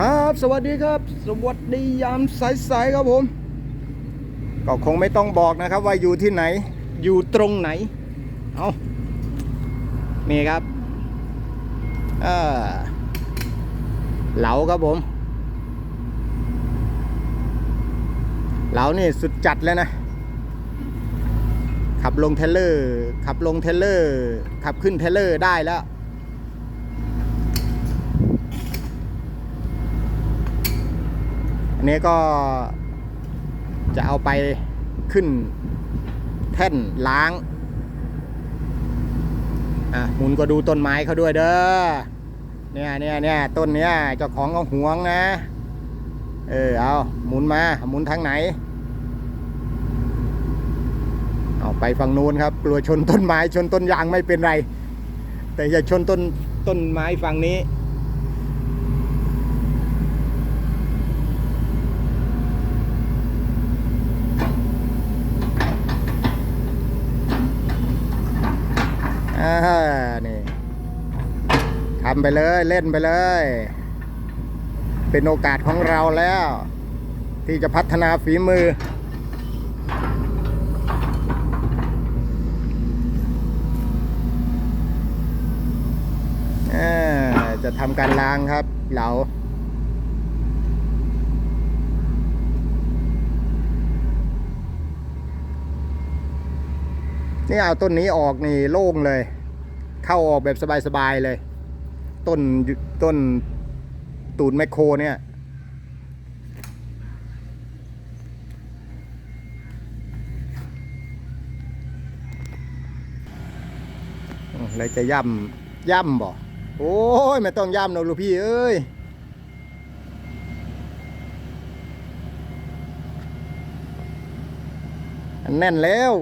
ครับ สวัสดีครับ สวัสดียามสายๆครับผม ก็คงไม่ต้องบอกนะครับว่าอยู่ที่ไหน อยู่ตรงไหน เอานี่ครับเออเหลาครับผม เหลานี่สุดจัดเลยนะ ขับลงเทเลอร์ ขับลงเทเลอร์ ขับขึ้นเทเลอร์ได้แล้ว อันนี้ก็จะเอาไปขึ้นแท่นล้าง อะหมุนก็ดูต้นไม้เขาด้วยเด้อ เนี่ยเนี่ยเนี่ยต้นเนี้ยเจ้าของก็หวงนะ เออเอาหมุนมาหมุนทางไหน เอาไปฝั่งนู้นครับ กลัวชนต้นไม้ชนต้นยางไม่เป็นไร แต่อย่าชนต้นต้นไม้ฝั่งนี้ อ่านี่ ทำไปเลยเล่นไปเลย เป็นโอกาสของเราแล้ว ที่จะพัฒนาฝีมือ จะทำการล้างครับเหลานี่เอาต้นนี้ออกนี่โล่งเลย เข้าออกแบบสบายๆเลย ต้นต้นตูดแมคโครเนี่ยเลยจะย่ำย่ำบ่ โอ้ย ไม่ต้องย่ำหรอกลูกพี่ เอ้ยแน่นแล้ว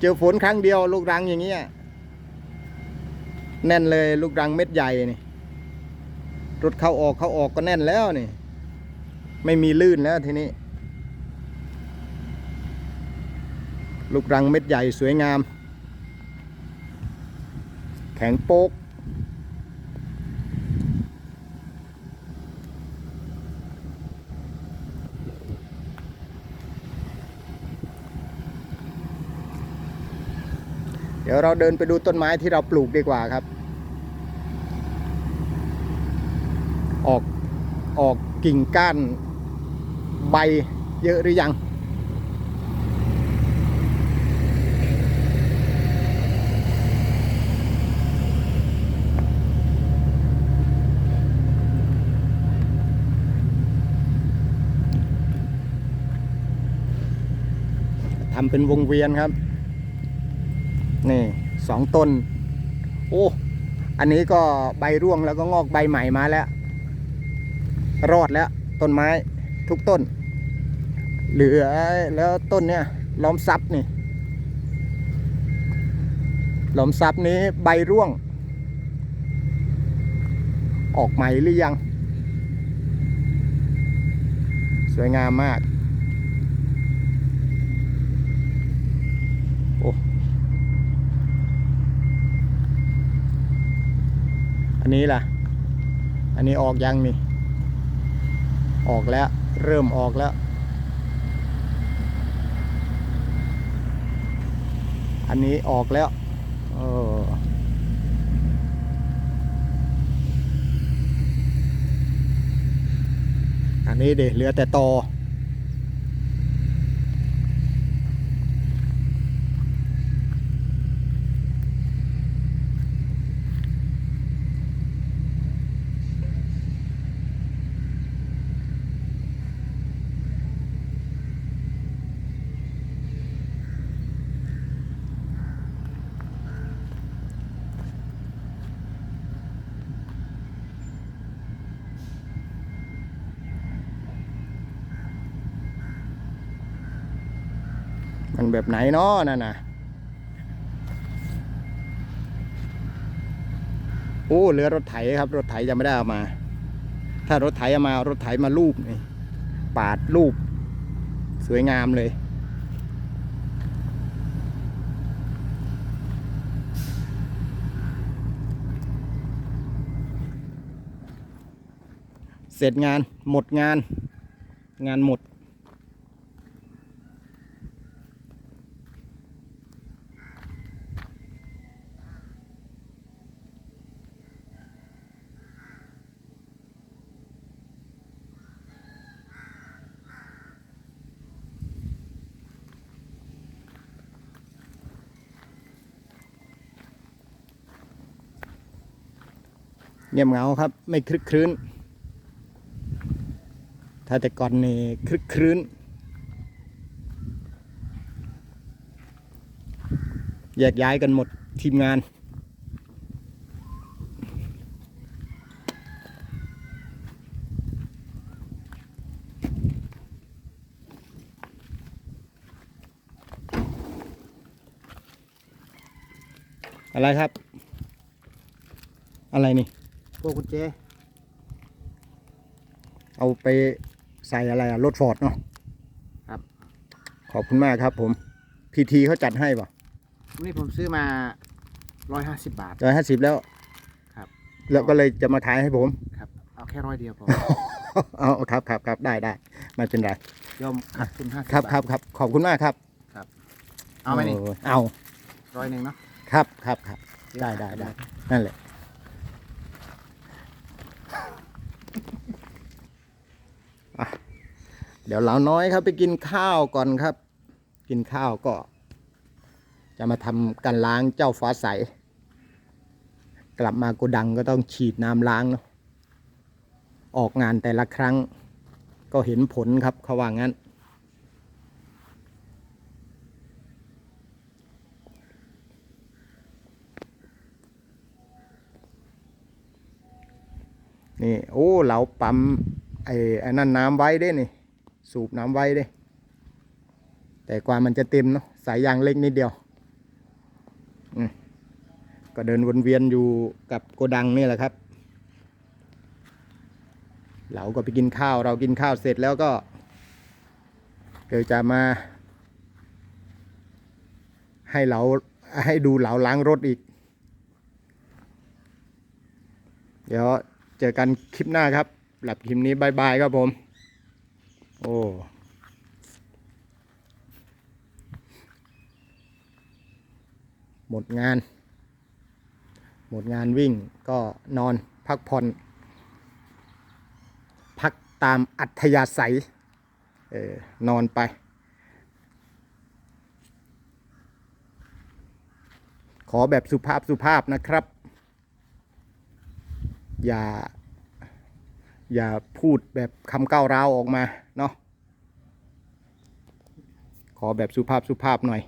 เจอฝนครั้งเดียวลูกรังอย่างเงี้ย แน่นเลยลูกรังเม็ดใหญ่นี่รถเข้าออกเข้าออกก็แน่นแล้วนี่ ไม่มีลื่นแล้วทีนี้ ลูกรังเม็ดใหญ่สวยงาม แข็งโป๊ก เดี๋ยวเราเดินไปดูต้นไม้ที่เราปลูกดีกว่าครับ ออกออกกิ่งก้านใบเยอะหรือยังทำเป็นวงเวียนครับ นี่สองต้น โอ้ อันนี้ก็ใบร่วงแล้วก็งอกใบใหม่มาแล้ว รอดแล้ว ต้นไม้ทุกต้น เหลือแล้วต้นเนี้ยล้อมซับนี่ล้อมซับนี้ใบร่วง ออกใหม่หรือยัง สวยงามมาก โอ้ อั นนี้ล่ะ อันนี้ออกยังนี่ ออกแล้ว เริ่มออกแล้ว อันนี้ออกแล้ว เอออันนี้เด็เหลือแต่ตอ มันแบบไหนเนาะนั่นน่ะโอ้เหลือรถไถครับ รถไถจะไม่ได้เอามา ถ้ารถไถเอามารถไถมาลูบนี่ปาดลูบสวยงามเลย เสร็จงานหมดงาน งานหมด เงียบเหงาครับ ไม่คลึกครื้น ถ้าแต่ก่อนนี่คลึกครื้น แยกย้ายกันหมดทีมงาน อะไรครับ อะไรนี่ พวกกุญแจเอาไปใส่อะไรอะรถฟอร์ดเนาะครับ ขอบคุณมากครับผมพีทีเขาจัดให้ป่ะนี่ผมซื้อมาร้อยห้าสิบบาท ร้อยห้าสิบแล้วครับ แล้วก็เลยจะมาขายให้ผม ครับ เอาแค่ร้อยเดียวพอเอาครับครับครับได้ได้ไม่เป็นไรยอมขาดทุนห้าสิบครับบาทครับครับขอบคุณมากครับเอาไหมนี่โยเอาร้อยหนึ่งเนาะครับครับครับได้ได้ได้นั่นแหละอะ เดี๋ยวเราน้อยครับไปกินข้าวก่อนครับ กินข้าวก็ จะมาทำการล้างเจ้าฟ้าใส กลับมาโกดังก็ต้องฉีดน้ำล้างเนาะออกงานแต่ละครั้ง ก็เห็นผลครับเขาว่างั้น นี่ โอ้เราปั๊มไอ้ไอ้นั่นน้ำไว้ได้นี่ สูบน้ำไว้ด้แต่กว่ามันจะเต็มเนาะสายยางเล็กนิดเดียวก็เดินวนเวียนอยู่กับโกดังนี่แหละครับ เราก็ไปกินข้าวเรากินข้าวเสร็จแล้วก็เดี๋ยวจะมา ให้เราให้ดูเหลาล้างรถอีก เดี๋ยวเจอกันคลิปหน้าครับหลับคลิปนี้บายบายครับผม โอ้หมดงาน หมดงานวิ่งก็นอนพักผ่อน พักตามอัธยาศัยเออนอนไป ขอแบบสุภาพสุภาพนะครับ อย่า อย่าพูดแบบคำก้าวร้าวออกมาเนาะขอแบบสุภาพสุภาพหน่อย